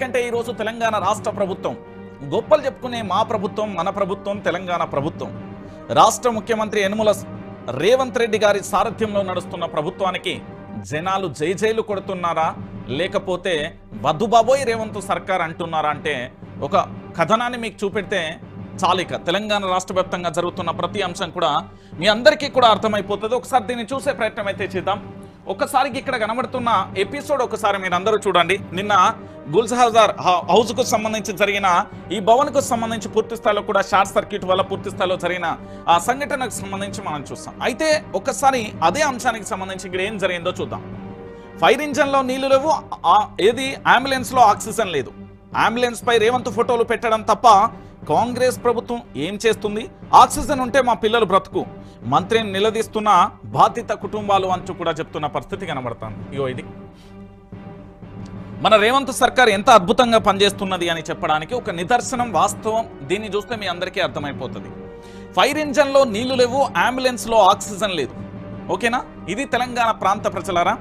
ఎందుకంటే ఈరోజు తెలంగాణ రాష్ట్ర ప్రభుత్వం గొప్పలు చెప్పుకునే మా ప్రభుత్వం మన ప్రభుత్వం తెలంగాణ ప్రభుత్వం. రాష్ట్ర ముఖ్యమంత్రి యనుమల రేవంత్ రెడ్డి గారి సారథ్యంలో నడుస్తున్న ప్రభుత్వానికి జనాలు జై జైలు కొడుతున్నారా? లేకపోతే వధుబాబోయ్ రేవంత్ సర్కార్ అంటున్నారా అంటే ఒక కథనాన్ని మీకు చూపెడితే చాలిక. తెలంగాణ రాష్ట్ర వ్యాప్తంగా జరుగుతున్న ప్రతి అంశం కూడా మీ అందరికీ కూడా అర్థమైపోతుంది. ఒకసారి దీన్ని చూసే ప్రయత్నం అయితే చేద్దాం. ఒక్కసారికి ఇక్కడ కనబడుతున్న ఎపిసోడ్ ఒకసారి మీరు అందరూ చూడండి. నిన్న గుల్జహాజార్ హౌస్కు సంబంధించి జరిగిన ఈ భవన్కు సంబంధించి పూర్తి స్థాయిలో కూడా షార్ట్ సర్క్యూట్ వల్ల పూర్తి స్థాయిలో జరిగిన ఆ సంఘటనకు సంబంధించి మనం చూస్తాం. అయితే ఒక్కసారి అదే అంశానికి సంబంధించి ఇక్కడ ఏం జరిగిందో చూద్దాం. ఫైర్ ఇంజన్లో నీళ్ళు లేవు ఏది అంబులెన్స్లో ఆక్సిజన్ లేదు. అంబులెన్స్ పై రేవంత్ ఫోటోలు పెట్టడం తప్ప కాంగ్రెస్ ప్రభుత్వం ఏం చేస్తుంది? ఆక్సిజన్ ఉంటే మా పిల్లలు బ్రతుకు. మంత్రిని నిలదీస్తున్న బాధిత కుటుంబాలు అంటూ కూడా చెప్తున్న పరిస్థితి కనబడుతుంది. ఇగో ఇది. మన రేవంత్ సర్కార్ ఎంత అద్భుతంగా పనిచేస్తున్నది అని చెప్పడానికి ఒక నిదర్శనం వాస్తవం. దీన్ని చూస్తే మీ అందరికీ అర్థమైపోతుంది. ఫైర్ ఇంజన్లో నీళ్ళు లేవు అంబులెన్స్లో ఆక్సిజన్ లేదు. ఓకేనా? ఇది తెలంగాణ ప్రాంత ప్రజలారా?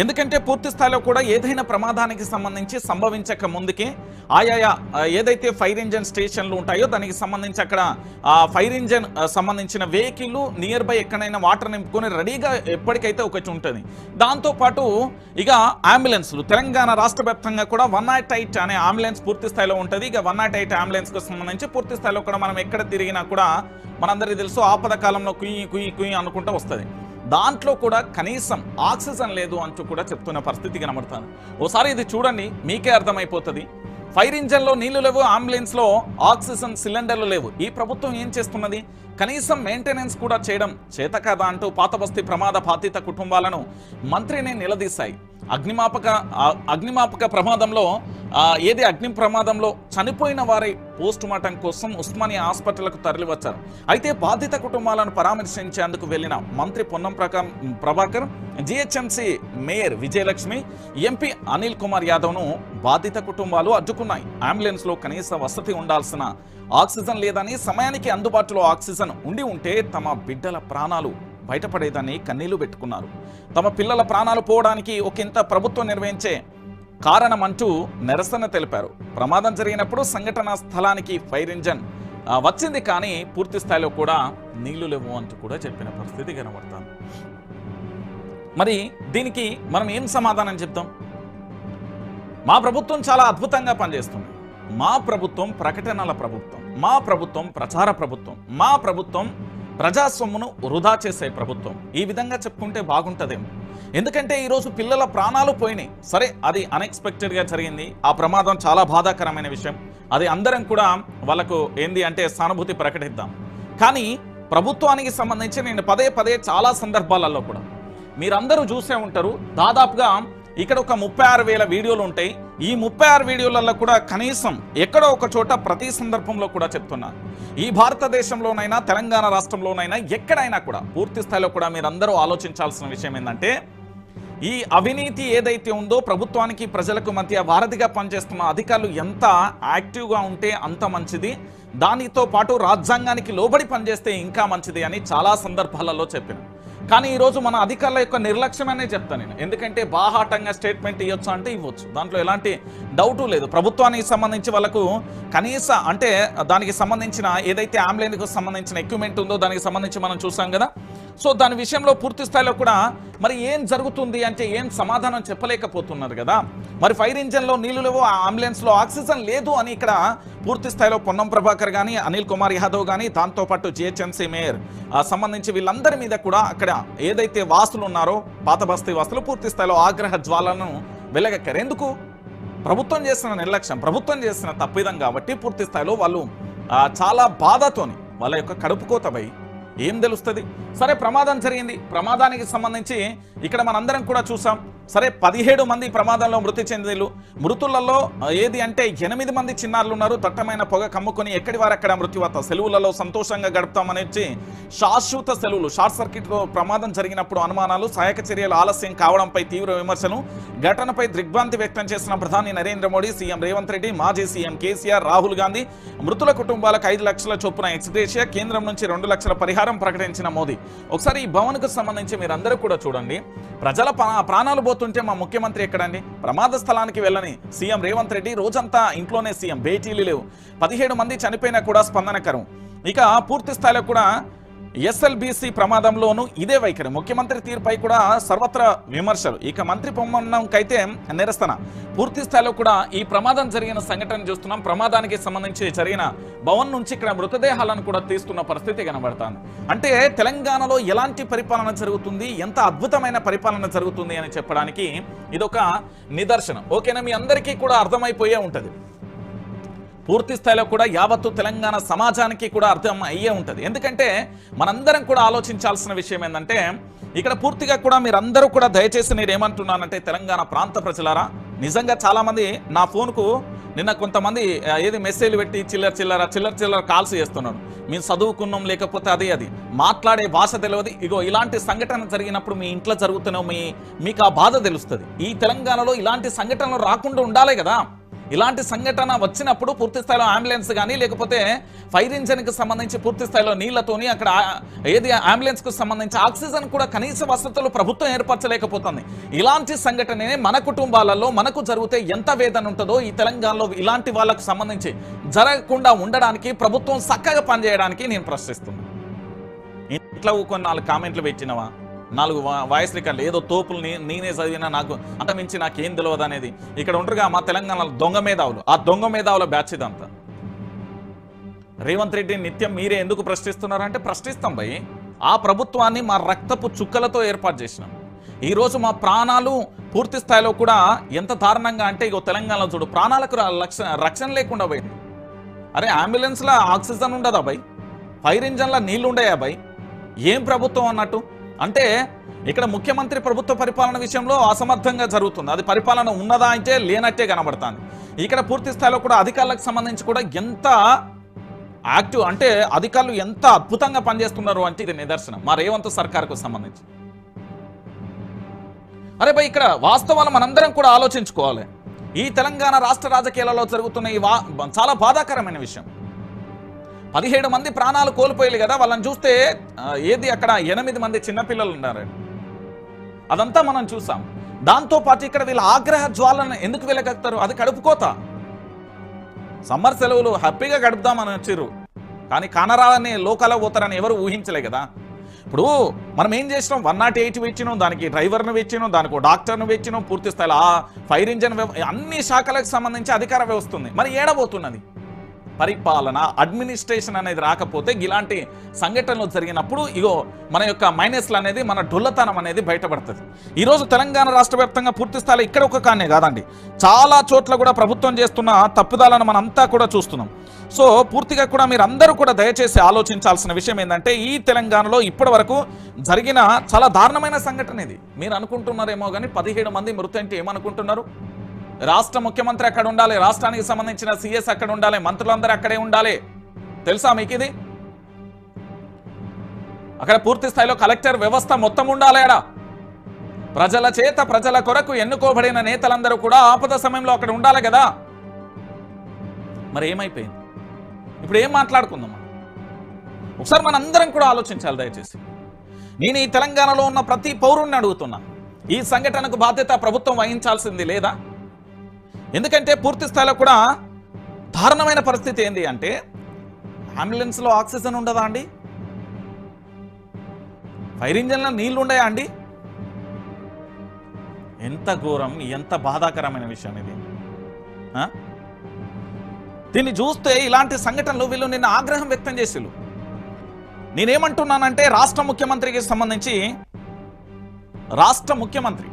ఎందుకంటే పూర్తి స్థాయిలో కూడా ఏదైనా ప్రమాదానికి సంబంధించి సంభవించక ముందుకే ఆయా ఏదైతే ఫైర్ ఇంజన్ స్టేషన్లు ఉంటాయో దానికి సంబంధించి అక్కడ ఆ ఫైర్ ఇంజన్ సంబంధించిన వెహికల్ నియర్ బై ఎక్కడైనా వాటర్ నింపుకొని రెడీగా ఎప్పటికైతే ఒకటి ఉంటుంది. దాంతోపాటు ఇక అంబులెన్స్లు తెలంగాణ రాష్ట్ర వ్యాప్తంగా కూడా వన్ నాట్ ఎయిట్ అనే అంబులెన్స్ పూర్తి స్థాయిలో ఉంటుంది. ఇక వన్ నాట్ ఎయిట్ అంబులెన్స్కి సంబంధించి పూర్తి స్థాయిలో కూడా మనం ఎక్కడ తిరిగినా కూడా మనందరికీ తెలుసు ఆపద కాలంలో కుయ్యి కుయ్యి కుయ్యి అనుకుంటూ వస్తుంది. దాంట్లో కూడా కనీసం ఆక్సిజన్ లేదు అంటూ కూడా చెప్తున్న పరిస్థితి కనబడుతుంది. ఓసారి ఇది చూడండి మీకే అర్థమైపోతుంది. ఫైర్ ఇంజన్లో నీళ్ళు లేవు అంబులెన్స్లో ఆక్సిజన్ సిలిండర్లు లేవు. ఈ ప్రభుత్వం ఏం చేస్తున్నది? కనీసం మెయింటెనెన్స్ కూడా చేయడం చేత కదా అంటూ పాతబస్తీ ప్రమాద బాధిత కుటుంబాలను మంత్రిని నిలదీశాయి. అగ్నిమాపక అగ్నిమాపక ప్రమాదంలో ఏది అగ్ని ప్రమాదంలో చనిపోయిన వారి పోస్ట్ మార్టం కోసం ఉస్మానియా హాస్పిటల్కు తరలివచ్చారు. అయితే బాధిత కుటుంబాలను పరామర్శించేందుకు వెళ్ళిన మంత్రి Ponnam ప్రకా Prabhakar GHMC mayor Vijayalakshmi MP Anil Kumar యాదవ్ను బాధిత కుటుంబాలు అడ్డుకున్నాయి. అంబులెన్స్లో కనీస వసతి ఉండాల్సిన ఆక్సిజన్ లేదని సమయానికి అందుబాటులో ఆక్సిజన్ ఉండి ఉంటే తమ బిడ్డల ప్రాణాలు బయటపడేదని కన్నీళ్ళు పెట్టుకున్నారు. తమ పిల్లల ప్రాణాలు పోవడానికి ఒకంత ప్రభుత్వం నిర్వహించే కారణం అంటూ నిరసన తెలిపారు. ప్రమాదం జరిగినప్పుడు సంఘటనా స్థలానికి ఫైర్ ఇంజన్ వచ్చింది కానీ పూర్తి స్థాయిలో కూడా నీళ్ళు లేవు అంటూ కూడా చెప్పిన పరిస్థితి కనబడతాను మరి దీనికి మనం ఏం సమాధానం చెప్తాం? మా ప్రభుత్వం చాలా అద్భుతంగా పనిచేస్తుంది. మా ప్రభుత్వం ప్రకటనల ప్రభుత్వం మా ప్రభుత్వం ప్రచార ప్రభుత్వం మా ప్రభుత్వం ప్రజాస్వామ్యను వృధా చేసే ప్రభుత్వం. ఈ విధంగా చెప్పుకుంటే బాగుంటుందేమో. ఎందుకంటే ఈరోజు పిల్లల ప్రాణాలు పోయినాయి. సరే అది అన్ఎక్స్పెక్టెడ్గా జరిగింది. ఆ ప్రమాదం చాలా బాధాకరమైన విషయం. అది అందరం కూడా వాళ్ళకు ఏంది అంటే సానుభూతి ప్రకటిద్దాం. కానీ ప్రభుత్వానికి సంబంధించి నేను పదే పదే చాలా సందర్భాలలో కూడా మీరందరూ చూసే ఉంటారు. దాదాపుగా ఇక్కడ ఒక ముప్పై ఆరు వేల వీడియోలు ఉంటాయి. ఈ ముప్పై ఆరు వీడియోలలో కూడా కనీసం ఎక్కడో ఒక చోట ప్రతి సందర్భంలో కూడా చెప్తున్నా. ఈ భారతదేశంలోనైనా తెలంగాణ రాష్ట్రంలోనైనా ఎక్కడైనా కూడా పూర్తి స్థాయిలో కూడా మీరందరూ ఆలోచించాల్సిన విషయం ఏంటంటే ఈ అవినీతి ఏదైతే ఉందో ప్రభుత్వానికి ప్రజలకు మధ్య వారధిగా పనిచేస్తున్న అధికారులు ఎంత యాక్టివ్గా ఉంటే అంత మంచిది. దానితో పాటు రాజ్యాంగానికి లోబడి పనిచేస్తే ఇంకా మంచిది అని చాలా సందర్భాలలో చెప్పాను. కానీ ఈరోజు మన అధికారుల యొక్క నిర్లక్ష్యమనే చెప్తాను నేను. ఎందుకంటే బాహాటంగా స్టేట్మెంట్ ఇవ్వచ్చు అంటే ఇవ్వచ్చు. దాంట్లో ఎలాంటి డౌటు లేదు. ప్రభుత్వానికి సంబంధించి వాళ్ళకు కనీస అంటే దానికి సంబంధించిన ఏదైతే అంబులెన్స్కి సంబంధించిన ఎక్విప్మెంట్ ఉందో దానికి సంబంధించి మనం చూసాం కదా. సో దాని విషయంలో పూర్తి స్థాయిలో కూడా మరి ఏం జరుగుతుంది అంటే ఏం సమాధానం చెప్పలేకపోతున్నారు కదా? మరి ఫైర్ ఇంజన్లో నీళ్ళు లేవు అంబులెన్స్లో ఆక్సిజన్ లేదు అని ఇక్కడ పూర్తి స్థాయిలో పొన్నం ప్రభాకర్ కానీ అనిల్ కుమార్ యాదవ్ కానీ దాంతోపాటు జిహెచ్ఎంసీ మేయర్ సంబంధించి వీళ్ళందరి మీద కూడా అక్కడ ఏదైతే వాసులు ఉన్నారో పాత బస్తీ వాసులు పూర్తి స్థాయిలో ఆగ్రహ జ్వాలను వెలగక్కారు. ఎందుకు? ప్రభుత్వం చేసిన నిర్లక్ష్యం ప్రభుత్వం చేసిన తప్పిదం కాబట్టి పూర్తి స్థాయిలో వాళ్ళు చాలా బాధతోని వాళ్ళ యొక్క కడుపుకోతపై ఏం తెలుస్తుంది? సరే ప్రమాదం జరిగింది. ప్రమాదానికి సంబంధించి ఇక్కడ మనందరం కూడా చూసాం. సరే పదిహేడు మంది ప్రమాదంలో మృతి చెందిలు మృతులలో ఏది అంటే ఎనిమిది మంది చిన్నారులు ఉన్నారు. దట్టమైన పొగ కమ్ముకొని ఎక్కడి వారు అక్కడ మృత్యువాత సెలవులలో సంతోషంగా గడుపుతామని వచ్చి శాశ్వత సెలవులు షార్ట్ సర్క్యూట్లో ప్రమాదం జరిగినప్పుడు అనుమానాలు సహాయక చర్యలు ఆలస్యం కావడంపై తీవ్ర విమర్శలు ఘటనపై దిగ్భ్రాంతి వ్యక్తం చేసిన ప్రధాని నరేంద్ర మోడీ సీఎం రేవంత్ రెడ్డి మాజీ సీఎం కేసీఆర్ రాహుల్ గాంధీ మృతుల కుటుంబాలకు ఐదు లక్షల చొప్పున ఎక్స్గ్రేషియా కేంద్రం నుంచి రెండు లక్షల పరిహారం ప్రకటించిన మోదీ. ఒకసారి ఈ భవన్కు సంబంధించి మీరందరూ కూడా చూడండి. ప్రజల పా- ప్రాణాలు పోతుంటే మా ముఖ్యమంత్రి ఎక్కడండి? ప్రమాద స్థలానికి వెళ్ళని సీఎం రేవంత్ రెడ్డి రోజంతా ఇంట్లోనే సీఎం భేటీలు లేవు. పదిహేడు మంది చనిపోయినా కూడా స్పందనకరం. ఇక పూర్తి స్థాయిలో కూడా ఎస్ఎల్బిసి ప్రమాదంలోనూ ఇదే వైఖరి. ముఖ్యమంత్రి తీరుపై కూడా సర్వత్రా విమర్శలు. ఇక మంత్రి పొమ్మన్నంకైతే నిరసన పూర్తి స్థాయిలో కూడా ఈ ప్రమాదం జరిగిన సంఘటన చూస్తున్నాం. ప్రమాదానికి సంబంధించి జరిగిన భవన్ నుంచి ఇక్కడ మృతదేహాలను కూడా తీస్తున్న పరిస్థితి కనబడుతుంది. అంటే తెలంగాణలో ఎలాంటి పరిపాలన జరుగుతుంది? ఎంత అద్భుతమైన పరిపాలన జరుగుతుంది అని చెప్పడానికి ఇదొక నిదర్శనం. ఓకేనా? మీ అందరికీ కూడా అర్థమైపోయే ఉంటుంది. పూర్తి స్థాయిలో కూడా యావత్తు తెలంగాణ సమాజానికి కూడా అర్థం అయ్యే ఉంటుంది. ఎందుకంటే మనందరం కూడా ఆలోచించాల్సిన విషయం ఏంటంటే ఇక్కడ పూర్తిగా కూడా మీరందరూ కూడా దయచేసి నేను ఏమంటున్నానంటే తెలంగాణ ప్రాంత ప్రజలారా నిజంగా చాలామంది నా ఫోన్కు నిన్న కొంతమంది ఏది మెసేజ్లు పెట్టి చిల్లర చిల్లర చిల్లర చిల్లర కాల్స్ చేస్తున్నాను మేము చదువుకున్నాం లేకపోతే అది అది. మాట్లాడే భాష తెలియదు. ఇగో ఇలాంటి సంఘటన జరిగినప్పుడు మీ ఇంట్లో జరుగుతున్న మీ మీకు ఆ బాధ తెలుస్తుంది. ఈ తెలంగాణలో ఇలాంటి సంఘటనలు రాకుండా ఉండాలి కదా. ఇలాంటి సంఘటన వచ్చినప్పుడు పూర్తి స్థాయిలో అంబులెన్స్ కానీ లేకపోతే ఫైర్ ఇంజన్కి సంబంధించి పూర్తి స్థాయిలో నీళ్ళతోని అక్కడ ఏది అంబులెన్స్కు సంబంధించి ఆక్సిజన్ కూడా కనీస వసతులు ప్రభుత్వం ఏర్పరచలేకపోతుంది. ఇలాంటి సంఘటననే మన కుటుంబాలలో మనకు జరిగితే ఎంత వేదన ఉంటుందో ఈ తెలంగాణలో ఇలాంటి వాళ్ళకు సంబంధించి జరగకుండా ఉండడానికి ప్రభుత్వం చక్కగా పనిచేయడానికి నేను ప్రశ్నిస్తున్నాను ఇంట్లో కొన్ని నాలుగు కామెంట్లు పెట్టినవా? నాలుగు వాయిస్ రికార్డులు ఏదో తోపులు నేనే చదివినా నాకు అంత మించి నాకేం తెలియదు అనేది. ఇక్కడ ఉంటారుగా మా తెలంగాణలో దొంగ మేధావులు. ఆ దొంగ మేధావుల బ్యాచ్ ఇదంతా. రేవంత్ రెడ్డి నిత్యం మీరే ఎందుకు ప్రశ్నిస్తున్నారంటే ప్రశ్నిస్తాం భయ్. ఆ ప్రభుత్వాన్ని మా రక్తపు చుక్కలతో ఏర్పాటు చేసినాం. ఈరోజు మా ప్రాణాలు పూర్తి స్థాయిలో కూడా ఎంత దారుణంగా అంటే ఇగో తెలంగాణలో చూడు ప్రాణాలకు రక్షణ రక్షణ లేకుండా పోయింది. అరే అంబులెన్స్లో ఆక్సిజన్ ఉండదా భయ్? ఫైర్ ఇంజన్లో నీళ్ళు ఉండయా భయ్? ఏం ప్రభుత్వం అన్నట్టు? అంటే ఇక్కడ ముఖ్యమంత్రి ప్రభుత్వ పరిపాలన విషయంలో అసమర్థంగా జరుగుతుంది. అది పరిపాలన ఉన్నదా అంటే లేనట్టే కనబడుతుంది. ఇక్కడ పూర్తి స్థాయిలో కూడా అధికారులకు సంబంధించి కూడా ఎంత యాక్టివ్ అంటే అధికారులు ఎంత అద్భుతంగా పనిచేస్తున్నారు అంటే ఇది నిదర్శనం. మా రేవంత్ సర్కార్కు సంబంధించి. అరే భయ్ ఇక్కడ వాస్తవాలు మనందరం కూడా ఆలోచించుకోవాలి. ఈ తెలంగాణ రాష్ట్ర రాజకీయాలలో జరుగుతున్న ఈ చాలా బాధాకరమైన విషయం. పదిహేడు మంది ప్రాణాలు కోల్పోయారు కదా వాళ్ళని చూస్తే ఏది అక్కడ ఎనిమిది మంది చిన్నపిల్లలు ఉన్నారు అదంతా మనం చూసాం. దాంతో పాటు ఇక్కడ వీళ్ళ ఆగ్రహ జ్వాలను ఎందుకు వెళ్ళగలుగుతారు అది కడుపుకోత. సమ్మర్ సెలవులు హ్యాపీగా గడుపుదామని వచ్చిర్రు కానీ కానరాలని లోకాలో పోతారని ఎవరు ఊహించలే కదా. ఇప్పుడు మనం ఏం చేసినాం? వన్ నాట్ ఎయిట్ వెచ్చినాం దానికి డ్రైవర్ను వెచ్చినాం దానికి డాక్టర్ను వెచ్చినాం పూర్తి స్థాయిలో ఆ ఫైర్ ఇంజన్ అన్ని శాఖలకు సంబంధించి అధికార వ్యవస్థ ఉంది. మరి ఏడబోతున్నది పరిపాలన అడ్మినిస్ట్రేషన్ అనేది రాకపోతే ఇలాంటి సంఘటనలు జరిగినప్పుడు ఇగో మన యొక్క మైనస్లు అనేది మన డొల్లతనం అనేది బయటపడుతుంది. ఈరోజు తెలంగాణ రాష్ట్ర వ్యాప్తంగా పూర్తి స్థాయిలో ఇక్కడ ఒక కానే కాదండి. చాలా చోట్ల కూడా ప్రభుత్వం చేస్తున్న తప్పుదాలను మనంతా కూడా చూస్తున్నాం. సో పూర్తిగా కూడా మీరు అందరూ కూడా దయచేసి ఆలోచించాల్సిన విషయం ఏంటంటే ఈ తెలంగాణలో ఇప్పటి వరకు జరిగిన చాలా దారుణమైన సంఘటన ఇది. మీరు అనుకుంటున్నారేమో కానీ పదిహేడు మంది మృతి అంటే ఏమనుకుంటున్నారు? రాష్ట్ర ముఖ్యమంత్రి అక్కడ ఉండాలి రాష్ట్రానికి సంబంధించిన సీఎస్ అక్కడ ఉండాలి మంత్రులందరూ అక్కడే ఉండాలి. తెలుసా మీకు ఇది? అక్కడ పూర్తి స్థాయిలో కలెక్టర్ వ్యవస్థ మొత్తం ఉండాలి ఆడ ప్రజల చేత ప్రజల కొరకు ఎన్నుకోబడిన నేతలందరూ కూడా ఆపద సమయంలో అక్కడ ఉండాలి కదా. మరి ఏమైపోయింది? ఇప్పుడు ఏం మాట్లాడుకుందాం ఒకసారి మనందరం కూడా ఆలోచించాలి దయచేసి. నేను ఈ తెలంగాణలో ఉన్న ప్రతి పౌరుణ్ణి అడుగుతున్నా. ఈ సంఘటనకు బాధ్యత ప్రభుత్వం వహించాల్సింది లేదా? ఎందుకంటే పూర్తి స్థాయిలో కూడా దారుణమైన పరిస్థితి ఏంటి అంటే అంబులెన్స్లో ఆక్సిజన్ ఉండదా అండి? ఫైర్ ఇంజన్లో నీళ్ళు ఉన్నాయా అండి? ఎంత ఘోరం ఎంత బాధాకరమైన విషయం ఇది. దీన్ని చూస్తే ఇలాంటి సంఘటనలు వీళ్ళు నిన్న ఆగ్రహం వ్యక్తం చేసిళ్ళు. నేనేమంటున్నానంటే రాష్ట్ర ముఖ్యమంత్రికి సంబంధించి రాష్ట్ర ముఖ్యమంత్రి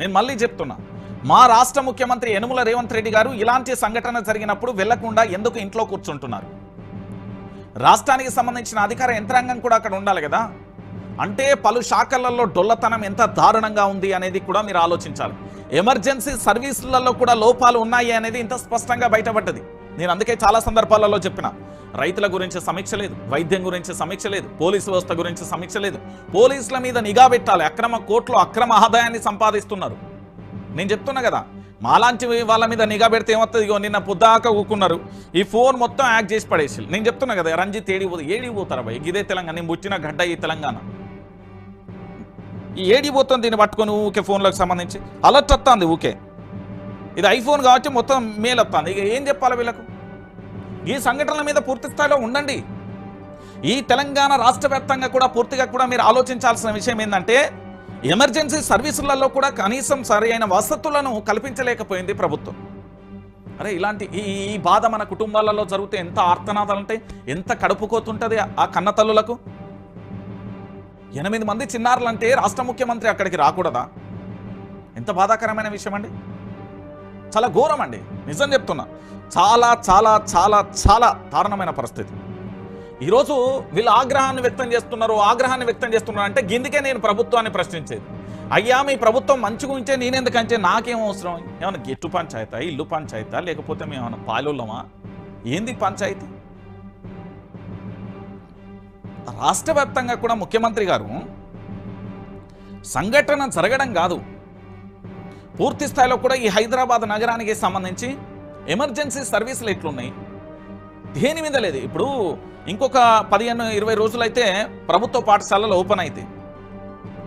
నేను మళ్ళీ చెప్తున్నా. మా రాష్ట్ర ముఖ్యమంత్రి యనుమల రేవంత్ రెడ్డి గారు ఇలాంటి సంఘటన జరిగినప్పుడు వెళ్ళకుండా ఎందుకు ఇంట్లో కూర్చుంటున్నారు? రాష్ట్రానికి సంబంధించిన అధికార యంత్రాంగం కూడా అక్కడ ఉండాలి కదా? అంటే పలు శాఖలలో డొల్లతనం ఎంత దారుణంగా ఉంది అనేది కూడా మీరు ఆలోచించాలి. ఎమర్జెన్సీ సర్వీసులలో కూడా లోపాలు ఉన్నాయి అనేది ఇంత స్పష్టంగా బయటపడ్డది. నేను అందుకే చాలా సందర్భాలలో చెప్పిన రైతుల గురించి సమీక్ష లేదు వైద్యం గురించి సమీక్ష లేదు పోలీసు వ్యవస్థ గురించి సమీక్ష లేదు. పోలీసుల మీద నిఘా పెట్టాలి అక్రమ కోట్లు అక్రమ ఆదాయాన్ని సంపాదిస్తున్నారు. నేను చెప్తున్నా కదా మాలాంటి వాళ్ళ మీద నిఘా పెడితే ఏమవుతుంది ఇగో నిన్న పొద్దాక ఊకున్నారు. ఈ ఫోన్ మొత్తం యాక్ట్ చేసి పడేసి నేను చెప్తున్నా కదా రంజిత్ ఏడి పోదు భయ్ ఇదే తెలంగాణ నేను పుట్టిన గడ్డ ఈ తెలంగాణ. ఈ ఏడిపోతుంది దీన్ని పట్టుకొని ఊకే ఫోన్లకు సంబంధించి? అలర్ట్ వస్తుంది ఊకే. ఇది ఐఫోన్ కాబట్టి మొత్తం మేల్ వస్తుంది ఇక ఏం చెప్పాలి వీళ్ళకు? ఈ సంఘటనల మీద పూర్తి స్థాయిలో ఉండండి. ఈ తెలంగాణ రాష్ట్ర కూడా పూర్తిగా కూడా మీరు ఆలోచించాల్సిన విషయం ఏంటంటే ఎమర్జెన్సీ సర్వీసులలో కూడా కనీసం సరి అయిన వసతులను కల్పించలేకపోయింది ప్రభుత్వం. అరే ఇలాంటి ఈ ఈ బాధ మన కుటుంబాలలో జరిగితే ఎంత ఆర్తనాదాలు ఉంటాయి ఎంత కడుపుకోతుంటుంది ఆ కన్నతల్లులకు ఎనిమిది మంది చిన్నారులంటే రాష్ట్ర ముఖ్యమంత్రి అక్కడికి రాకూడదా? ఎంత బాధాకరమైన విషయం అండి చాలా ఘోరం అండి నిజం చెప్తున్నా. చాలా చాలా చాలా చాలా దారుణమైన పరిస్థితి. ఈరోజు వీళ్ళు ఆగ్రహాన్ని వ్యక్తం చేస్తున్నారు ఆగ్రహాన్ని వ్యక్తం చేస్తున్నారు అంటే గిందికే నేను ప్రభుత్వాన్ని ప్రశ్నించేది. అయ్యా మీ ప్రభుత్వం మంచిగా ఉంచే నేనెందుకంటే నాకేం అవసరం? ఏమైనా గెట్టు పంచాయతా ఇల్లు పంచాయతా లేకపోతే మేము ఏమైనా పాలోళ్ళమా? ఏంది పంచాయతీ? రాష్ట్ర వ్యాప్తంగా కూడా ముఖ్యమంత్రి గారు సంఘటన జరగడం కాదు. పూర్తి స్థాయిలో కూడా ఈ హైదరాబాద్ నగరానికి సంబంధించి ఎమర్జెన్సీ సర్వీసులు ఎట్లున్నాయి? దేని మీద లేదు. ఇప్పుడు ఇంకొక పదిహేను ఇరవై రోజులైతే ప్రభుత్వ పాఠశాలలు ఓపెన్ అయితే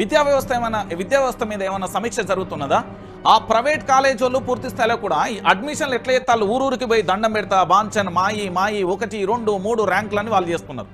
విద్యా వ్యవస్థ ఏమైనా విద్యా వ్యవస్థ మీద ఏమైనా సమీక్ష జరుగుతున్నదా? ఆ ప్రైవేట్ కాలేజ్ వాళ్ళు పూర్తి స్థాయిలో కూడా ఈ అడ్మిషన్లు ఎట్లా ఎత్తాలు? ఊరూరికి పోయి దండం పెడతా బాంచన్ మాయి మాయి ఒకటి రెండు మూడు ర్యాంకులని వాళ్ళు చేస్తున్నారు